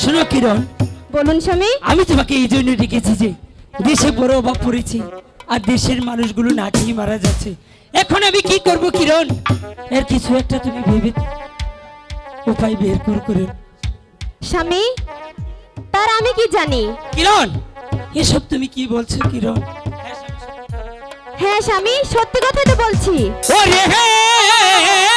শোনো কিরণ বলুন স্বামী। আমি তোমাকে এই জন্য ডেকেছি যে দেশে বড় অভাব পড়েছে আর দেশের মানুষগুলো না খেয়ে মারা যাচ্ছে। এখন আমি কি করব কিরণ? এর কিছু একটা তুমি ভেবে উপায় বের কর করে। স্বামী তার আমি কি জানি? কিরণ এসব তুমি কি বলছো কিরণ? হ্যাঁ স্বামী সত্যি কথাই তো বলছি। ওরে হ্যাঁ